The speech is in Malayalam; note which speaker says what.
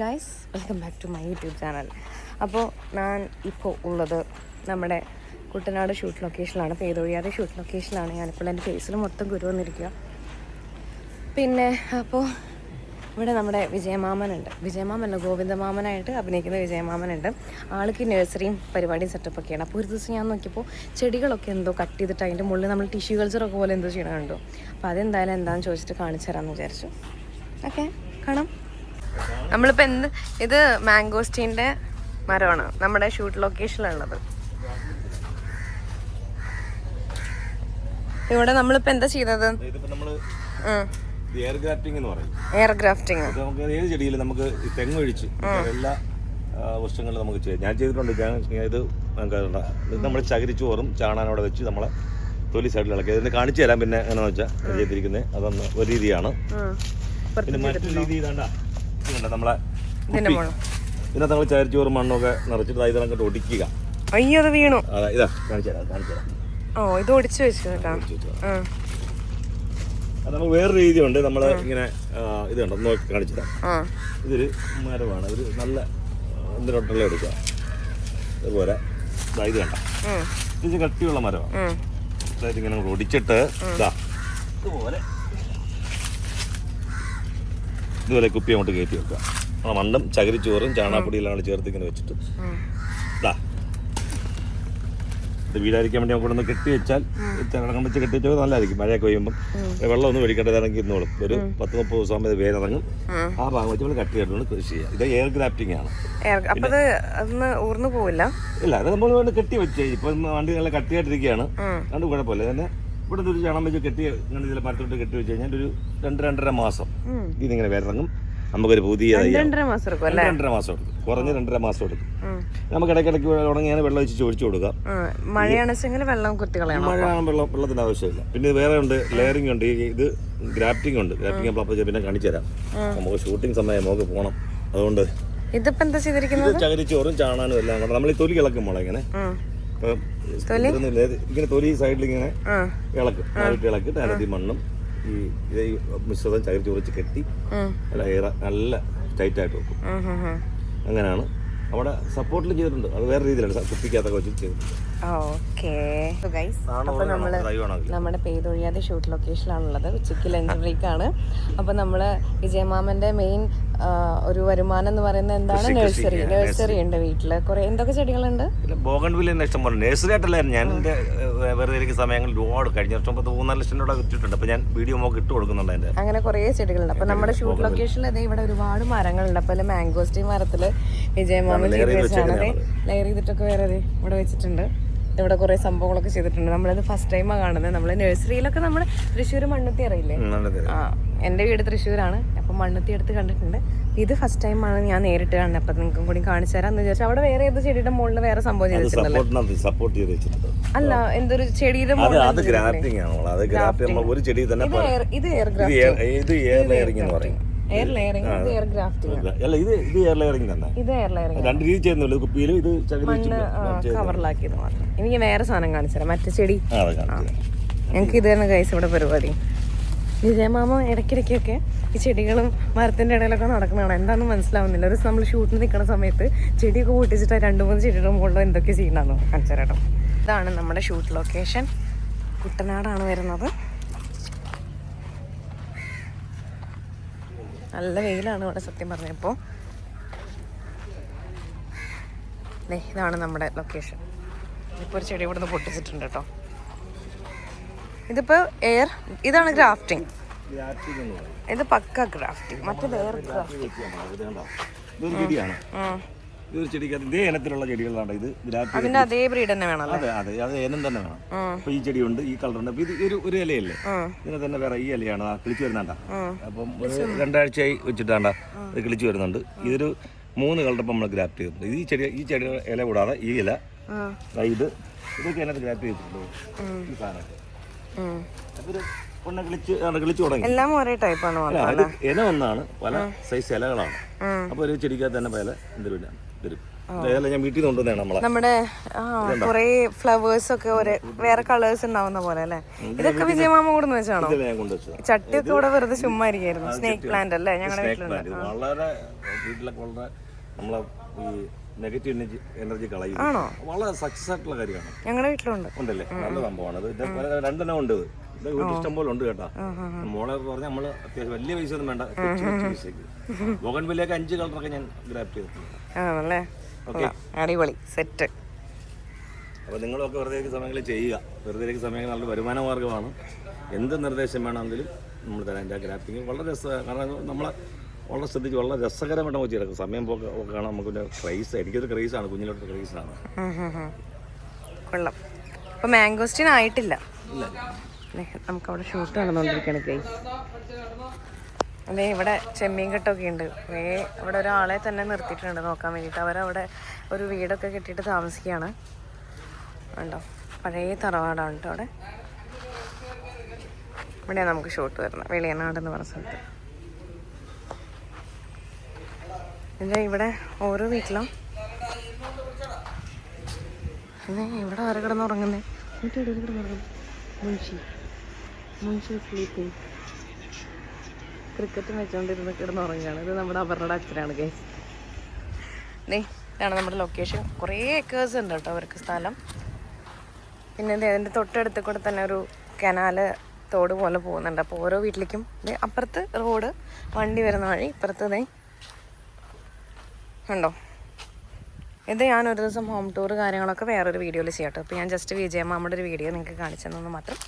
Speaker 1: Guys welcome back to my YouTube channel. അപ്പോൾ ഞാൻ ഇപ്പോൾ ഉള്ളത് നമ്മുടെ കുട്ടനാട് ഷൂട്ട് ലൊക്കേഷനിലാണ്. പേതൊഴിയാതെ ഷൂട്ട് ലൊക്കേഷനിലാണ്. ഞാനിപ്പോൾ എന്റെ ഫേസിൽ മൊത്തം കുരു വന്നിരിക്കുക. പിന്നെ അപ്പോൾ ഇവിടെ നമ്മുടെ വിജയമാമനുണ്ട്. വിജയമാമനല്ല ഗോവിന്ദമാമനായിട്ട് അഭിനയിക്കുന്ന വിജയമാമനുണ്ട്. ആൾക്ക് നഴ്സറിയും പരിപാടിയും സെറ്റപ്പൊക്കെയാണ് അപ്പോൾ ഒരു ദിവസം ഞാൻ നോക്കിയപ്പോൾ ചെടികളൊക്കെ എന്തോ കട്ട് ചെയ്തിട്ട് അതിന്റെ മുകളിൽ നമ്മൾ ടിഷ്യൂ കൾച്ചറൊക്കെ പോലെ എന്തോ ചെയ്യണം കണ്ടു. അപ്പോൾ അതെന്തായാലും എന്താണെന്ന് ചോദിച്ചിട്ട് കാണിച്ചു തരാമെന്ന് വിചാരിച്ചു. ഓക്കെ കാണാം. നമ്മളിപ്പോൾ എന്ത് ഇത് മാംഗോസ്റ്റീന്റെ മരമാണ്. നമ്മുടെ ഷൂട്ട് ലൊക്കേഷനിലുള്ളത്. ഇവിടെ നമ്മളിപ്പോൾ എന്താ ചെയ്തത്?
Speaker 2: എയർ ഗ്രാഫ്റ്റിംഗ് എന്ന് പറയും.
Speaker 1: Air grafting.
Speaker 2: നമുക്ക് ഏത് ചെടിയിലും നമുക്ക് തെങ്ങൊഴിച്ച് എല്ലാ വൃക്ഷങ്ങളും നമുക്ക് ചെയ്യാം. ഞാൻ ചെയ്തിട്ടുണ്ട്. ഞാൻ. ഇത് നമ്മൾ ചകിരിച്ചോറും ചാണാനോടെ വെച്ച് നമ്മളെ തൊലി സൈഡിൽ ഇളക്കി. ഇതിന് കാണിച്ചു തരാം. പിന്നെ എങ്ങനെയാണെന്ന് വെച്ചാൽ ചെയ്തിരിക്കുന്നത്. അതൊന്ന് ഒരു രീതിയാണ്. പിന്നെ മറ്റൊരു രീതി ഇതാണ്ട. ഇതുണ്ട് നമ്മളെ ഇതിനകത്ത് നമ്മൾ ചകിരിച്ചോറും മണ്ണൊക്കെ നിറച്ചിട്ട് ദാ കണ്ട് ഒടിക്കുക.
Speaker 1: അയ്യോ അത് വീണു.
Speaker 2: അതാ ഇതാ കാണിച്ചു തരാം കാണിച്ചു തരാം.
Speaker 1: ഓ ഇത് ഒടിച്ചു വെച്ചു
Speaker 2: അത് നമുക്ക് വേറൊരു രീതിയുണ്ട് നമ്മൾ ഇങ്ങനെ ഇത് കണ്ടോ നോക്കി കാണിച്ചു തരാം. ഇതൊരു മരമാണ് ഒരു നല്ല എന്തിനോട്ടുള്ള എടുക്കുക അതുപോലെ ഇത് കണ്ട? ഇത് കട്ടിയുള്ള മരമാണ്. ഇങ്ങനെ ഒടിച്ചിട്ട് ഇതാ ഇതുപോലെ ഇതുപോലെ കുപ്പി അങ്ങോട്ട് കയറ്റി വെക്കുക. ആ മണ്ണും ചകിരിച്ചോറും ചാണാപ്പൊടിയെല്ലാം ചേർത്ത് ഇങ്ങനെ വെച്ചിട്ട്
Speaker 1: ഉം.
Speaker 2: ഇതാ ഇത് വീടായിരിക്കാൻ വേണ്ടി നമുക്ക് ഒന്ന് കെട്ടി വെച്ചാൽ ചിലടക്കം വെച്ച് കെട്ടി വെച്ചാൽ നല്ലതായിരിക്കും. മഴയൊക്കെ പെയ്യുമ്പം. വെള്ളം ഒന്നും ഒഴിക്കേണ്ടത് ഇറങ്ങി ഇരുന്നോളും. ഒരു പത്ത് മുപ്പത് ദിവസം ആകുമ്പോൾ വേരിറങ്ങും. ആ. ഭാഗം വെച്ച് നമ്മൾ കട്ട് ചെയ്തിട്ടുണ്ട് കൃഷി ചെയ്യുക ഇത് എയർ ഗ്രാഫ്റ്റിംഗ് ആണ്.
Speaker 1: ഊർന്നു പോവില്ല?
Speaker 2: ഇല്ല അത് നമ്മൾ കെട്ടി വെച്ച്. ഇപ്പൊ വണ്ടി നല്ല കട്ടിയായിട്ടിരിക്കുകയാണ്. അതുകൊണ്ട് കുഴപ്പമില്ല. തന്നെ ഇവിടെ ഒരു ചണം വെച്ച് കെട്ടി ഇങ്ങനെ ഇതിൽ മരത്തോട്ട് കെട്ടി വെച്ച് കഴിഞ്ഞാൽ ഒരു രണ്ട് രണ്ടര മാസം. ഇതിങ്ങനെ വേരിറങ്ങും നമുക്കൊരു പുതിയ.
Speaker 1: രണ്ടര മാസം എടുക്കും
Speaker 2: കുറഞ്ഞ രണ്ടര മാസം എടുക്കും. നമുക്ക് ഇടയ്ക്കിടയ്ക്ക് ഉണങ്ങിയാണ് വെള്ളം വെച്ച് ചോദിച്ചു കൊടുക്കാം.
Speaker 1: മഴയാണ് വെള്ളം കുത്തി കളയണം.
Speaker 2: മഴ വെള്ളം വെള്ളത്തിന് ആവശ്യമില്ല. പിന്നെ വേറെ ഉണ്ട് ലെയറിംഗ് ഉണ്ട്. ഇത് ഗ്രാഫ്റ്റിംഗ് ഉണ്ട്. ഗ്രാഫ്റ്റിംഗ് അപ്പോൾ പിന്നെ കാണിച്ചു തരാം. നമുക്ക് ഷൂട്ടിംഗ് സമയം നമുക്ക് പോകണം അതുകൊണ്ട്
Speaker 1: ഇതിപ്പോ എന്താ ചെയ്തിരിക്കുന്നത്?
Speaker 2: ചകരിച്ചോറും ചാണാനും എല്ലാം നമ്മൾ ഈ തൊലി ഇളക്കും മോളെ ഇങ്ങനെ തൊലി സൈഡിൽ ഇങ്ങനെ. ഇളക്കും അതിനകത്ത് ഈ മണ്ണും ഈ ഇത് ഈ മിശ്രിതം ചകിരി കുറച്ച് കെട്ടി നല്ല എയർ നല്ല ടൈറ്റ് ആയിട്ട് വെക്കും. അങ്ങനെയാണ്. അവിടെ സപ്പോർട്ടിൽ ചെയ്തിട്ടുണ്ട്. അത് വേറെ രീതിയിലാണ് കുപ്പിക്കകത്തൊക്കെ വെച്ച് ചെയ്തിട്ടുണ്ട്
Speaker 1: നമ്മുടെ പെയ്തൊഴിയാതെ ഷൂട്ട് ലൊക്കേഷനിലാണുള്ളത് ഉച്ചയ്ക്ക് ലഞ്ച് ബ്രേക്ക് ആണ്. അപ്പൊ നമ്മൾ വിജയമാമന്റെ മെയിൻ ഒരു വരുമാനം എന്ന് പറയുന്നത് എന്താണ്? നഴ്സറി. നഴ്സറി ഉണ്ട് വീട്ടിൽ. കുറെ എന്തൊക്കെ ചെടികളുണ്ട്?
Speaker 2: പിന്നെ ബോഗൺ വില്ലിന് ഇഷ്ടം പോലെ. നഴ്സറി ആയിട്ടല്ലായിരുന്നു. ഞാൻ എന്റെ വെറുതെ ഇരിക്കുന്ന സമയങ്ങളിൽ ഒരുപാട് കഴിഞ്ഞ വർഷം പത്ത് മൂന്നാൽ ലക്ഷം രൂപ വിറ്റിട്ടുണ്ട് അപ്പൊ ഞാൻ വീഡിയോ മോക്ക് ഇട്ട് കൊടുക്കുന്നുണ്ട് എന്റെ
Speaker 1: അങ്ങനെ കുറേ ചെടികളുണ്ട്. അപ്പൊ നമ്മുടെ ഷൂട്ട് ലൊക്കേഷനിൽ അതേ ഇവിടെ ഒരുപാട് മരങ്ങളുണ്ട്. അപ്പൊ മാംഗോസ്റ്റി മരത്തിൽ വിജയമാമൻ ലെയർ ചെയ്തിട്ടൊക്കെ വേറെ ഇവിടെ വെച്ചിട്ടുണ്ട്. ഇവിടെ കുറെ സംഭവങ്ങളൊക്കെ ചെയ്തിട്ടുണ്ട്. നമ്മളിത് ഫസ്റ്റ് ടൈമാണ് കാണുന്നത്. നമ്മൾ നഴ്സറിയിലൊക്കെ നമ്മൾ തൃശ്ശൂർ മണ്ണുത്തി അറിയില്ലേ? ആ എന്റെ വീട് തൃശ്ശൂരാണ്. അപ്പം മണ്ണുത്തി എടുത്ത് കണ്ടിട്ടുണ്ട്. ഇത് ഫസ്റ്റ് ടൈമാണ് ഞാൻ നേരിട്ട് കാണുന്നത്. അപ്പം നിങ്ങൾക്കും കൂടി കാണിച്ചു തരാമെന്ന് വിചാരിച്ചു. അവിടെ വേറെ ഏത് ചെടിയുടെ മുകളിൽ വേറെ സംഭവം ചെയ്തിട്ടുണ്ടല്ലോ.
Speaker 2: സപ്പോർട്ടിനകത്ത് സപ്പോർട്ട് ചെയ്ത്
Speaker 1: അല്ല എന്തൊരു ചെടിയുടെ
Speaker 2: അത് ഗ്രാഫ്റ്റിംഗ് ആണ് അത് ഗ്രാഫ്റ്റ് ഒരു ചെടി തന്നെ
Speaker 1: ഇത് എയർ ഗ്രാഫ്റ്റിംഗ്
Speaker 2: ഇത് എയർ ലെയറിംഗ് എന്ന് പറയും.
Speaker 1: എയർ ലെയറിംഗ് ഇത് എയർ ഗ്രാഫ്റ്റിംഗ്
Speaker 2: അല്ല ഇത് ഇത് എയർ ലെയറിംഗ് തന്നെ.
Speaker 1: ഇത് എയർ ലെയറിംഗ്
Speaker 2: രണ്ട് രീതി ചെയ്യുന്നുള്ളൂ കുപ്പിയിലും ഇത്
Speaker 1: കവറിലാക്കിയത് മാത്രം. എനിക്ക് വേറെ സാധനം കാണിച്ചു തരാം. മറ്റേ ചെടി. ഞങ്ങൾക്ക് ഇത് തന്നെ കഴിച്ച ഇവിടെ പരിപാടി. വിജയമാമ ഇടയ്ക്കിടയ്ക്കൊക്കെ ഈ ചെടികളും മരത്തിന്റെ ഇടയിലൊക്കെ നടക്കുന്നതാണ്. എന്താണെന്ന് മനസ്സിലാവുന്നില്ല. ഒരു ദിവസം നമ്മൾ ഷൂട്ടിന് നിൽക്കുന്ന സമയത്ത് ചെടിയൊക്കെ കൂട്ടിച്ചിട്ട് രണ്ട് മൂന്ന് ചെടിയുടെ മുകളിൽ എന്തൊക്കെ ചെയ്യണമെന്ന് കാണിച്ചു തരാം ഇതാണ് നമ്മുടെ ഷൂട്ട് ലൊക്കേഷൻ കുട്ടനാടാണ് വരുന്നത്. നല്ല വെയിലാണ് ഇവിടെ സത്യം പറഞ്ഞപ്പോൾ ദേ ഇതാണ് നമ്മുടെ ലൊക്കേഷൻ ഇപ്പോൾ ഒരു ചെടി ഇവിടുന്ന് പൊട്ടിച്ചിട്ടുണ്ട് കേട്ടോ. ഇതിപ്പോൾ എയർ ഇതാണ് ഗ്രാഫ്റ്റിംഗ്. ഇത് പക്ക ഗ്രാഫ്റ്റിംഗ് മറ്റേത് എയർ ഗ്രാഫ്റ്റിംഗ്
Speaker 2: ഇത് ഇതൊരു ചെടിക്കകത്ത് ഇതേ ഇനത്തിലുള്ള ചെടികളാണ് ഇത്.
Speaker 1: അതിന്റെ അതേ ബ്രീഡ് തന്നെ വേണമല്ലോ
Speaker 2: അതെ അതെ അത് ഇനം തന്നെ വേണം. അപ്പൊ ഈ ചെടിയുണ്ട് ഈ കളറുണ്ട് അപ്പൊ ഇത് ഒരു ഒരു ഇലയല്ലേ? ഇതിനെ തന്നെ വേറെ ഈ ഇലയാണ് കിളിച്ചു വരുന്നുണ്ട. അപ്പം ഒരു രണ്ടാഴ്ചയായി വെച്ചിട്ടാണ്ട ഇത് കിളിച്ചു വരുന്നുണ്ട്. ഇതൊരു മൂന്ന് കളറിപ്പം നമ്മൾ ഗ്രാഫ്റ്റ് ചെയ്തിട്ടുണ്ട് ഈ ചെടി ഈ ചെടി ഇല കൂടാതെ ഈ ഇല. ഇത് ഇതൊക്കെ അതിനകത്ത് ഗ്രാഫ്റ്റ് ചെയ്തിട്ടുണ്ട്. ഈ സാധനം
Speaker 1: ഉം.
Speaker 2: അപ്പൊ ഇത് ഒന്ന് കിളിച്ച് തുടങ്ങി.
Speaker 1: എല്ലാം ഒരേ ടൈപ്പാണ്
Speaker 2: ഇല ഒന്നാണ് പല സൈസ് ഇലകളാണ്. അപ്പൊ ഒരു ചെടിക്കകത്ത് തന്നെ പല എന്തൊരു വരും. ഞാൻ വീട്ടിൽ നിന്ന്
Speaker 1: നമ്മുടെ കുറേ ഫ്ലവേഴ്സ് ഒക്കെ ഒരു വേറെ കളേഴ്സ് ഉണ്ടാവുന്ന പോലെ അല്ലേ? ഇതൊക്കെ വിജയമാമ കൂടുന്ന വെച്ചാണോ? ചട്ടിയൊക്കെ ഇവിടെ വെറുതെ ചുമ്മാ ഇരിക്കായിരുന്നു. സ്നേക്ക് പ്ലാന്റ് അല്ലേ? ഞങ്ങളുടെ വീട്ടിലുണ്ട്.
Speaker 2: വളരെ വീട്ടിലൊക്കെ വളരെ നമ്മളെ ഈ നെഗറ്റീവ് എനർജി എനർജി കളയും
Speaker 1: ആണോ?
Speaker 2: വളരെ സക്സസ് ആയിട്ടുള്ള കാര്യമാണ്.
Speaker 1: ഞങ്ങളുടെ വീട്ടിലുണ്ട്.
Speaker 2: ഉണ്ടല്ലേ? നല്ല സംഭവമാണ്. രണ്ടെണ്ണം ഉണ്ട് ഇത് ഇഷ്ടം പോലെ ഉണ്ട് കേട്ടോ. മോളെ പറഞ്ഞാൽ നമ്മൾ അത്യാവശ്യം വലിയ പൈസ ഒന്നും വേണ്ട വില്ലയൊക്കെ അഞ്ച് കളറൊക്കെ ഞാൻ ഗ്രാപ്പ് ചെയ്തിട്ടുണ്ട്.
Speaker 1: അടിപൊളി. സെറ്റ്
Speaker 2: അപ്പോൾ നിങ്ങളൊക്കെ വെറുതെ സമയങ്ങളിൽ ചെയ്യുക. വെറുതെ സമയങ്ങൾ നല്ല വരുമാന മാർഗമാണ്. എന്ത് നിർദ്ദേശം വേണമെങ്കിലും നമ്മൾ തരാം. എന്റെ ഗ്രാഫിങ് വളരെ രസ കാരണം നമ്മളെ വളരെ ശ്രദ്ധിച്ച് വളരെ രസകരമായിട്ട് നമുക്ക് ചെയ്തെടുക്കും. സമയം പോക്ക് കാണാൻ നമുക്ക് ക്രൈസ് എനിക്കൊരു ക്രൈസാണ് കുഞ്ഞിലോട്ട് ക്രൈസാണ്
Speaker 1: കൊള്ളാം. അപ്പോൾ മാംഗോസ്റ്റിൻ ആയിട്ടില്ല.
Speaker 2: ഇല്ല.
Speaker 1: ദേ, നമുക്ക് അവിടെ ഷൂട്ട് നടന്നുകൊണ്ടിരിക്കുകയാണ് കൈ അതെ ഇവിടെ ചെമ്മീൻ കെട്ടൊക്കെ ഉണ്ട്. വേ ഇവിടെ ഒരാളെ തന്നെ നിർത്തിയിട്ടുണ്ട് നോക്കാൻ വേണ്ടിയിട്ട്. അവരവിടെ ഒരു വീടൊക്കെ കെട്ടിയിട്ട് താമസിക്കുകയാണ്. ഉണ്ടോ പഴയ തറവാടാണ് കേട്ടോ അവിടെ. ഇവിടെയാണ് നമുക്ക് ഷോട്ട് വരുന്നത്. വെളിയനാട് എന്ന് പറഞ്ഞ സ്ഥലത്ത്. എന്താ ഇവിടെ ഓരോ വീട്ടിലും. ഇവിടെ ആരെ കിടന്നുറങ്ങുന്നേ? വീട്ടിൽ കിടന്നുറങ്ങുന്നു കിടന്നുറങ്ങും. മുൻഷി. മുൻഷി സ്ലീപ്പിംഗ് ക്രിക്കറ്റ് വെച്ചുകൊണ്ടിരുന്ന് കിടന്നുറങ്ങുകയാണ്. ഇത് നമ്മുടെ അവരുടെ അച്ഛനാണ് ഗൈസ് ദേ ഇതാണ് നമ്മുടെ ലൊക്കേഷൻ കുറേ ഏക്കേഴ്സ് ഉണ്ട് കേട്ടോ അവർക്ക് സ്ഥലം. പിന്നെ അതിന്റെ തൊട്ടടുത്ത് കൂടെ തന്നെ ഒരു കനാല് തോട് പോലെ പോകുന്നുണ്ട്. അപ്പോൾ ഓരോ വീട്ടിലേക്കും അപ്പുറത്ത് റോഡ് വണ്ടി വരുന്ന വഴി ഇപ്പുറത്ത് ദേ ഉണ്ടോ ഇത് ഞാൻ ഒരു ദിവസം ഹോം ടൂർ കാര്യങ്ങളൊക്കെ വേറൊരു വീഡിയോയിൽ ചെയ്യാം കേട്ടോ. അപ്പോൾ ഞാൻ ജസ്റ്റ് വിജയമാമ്മയുടെ ഒരു വീഡിയോ നിങ്ങൾക്ക് കാണിച്ചു മാത്രം.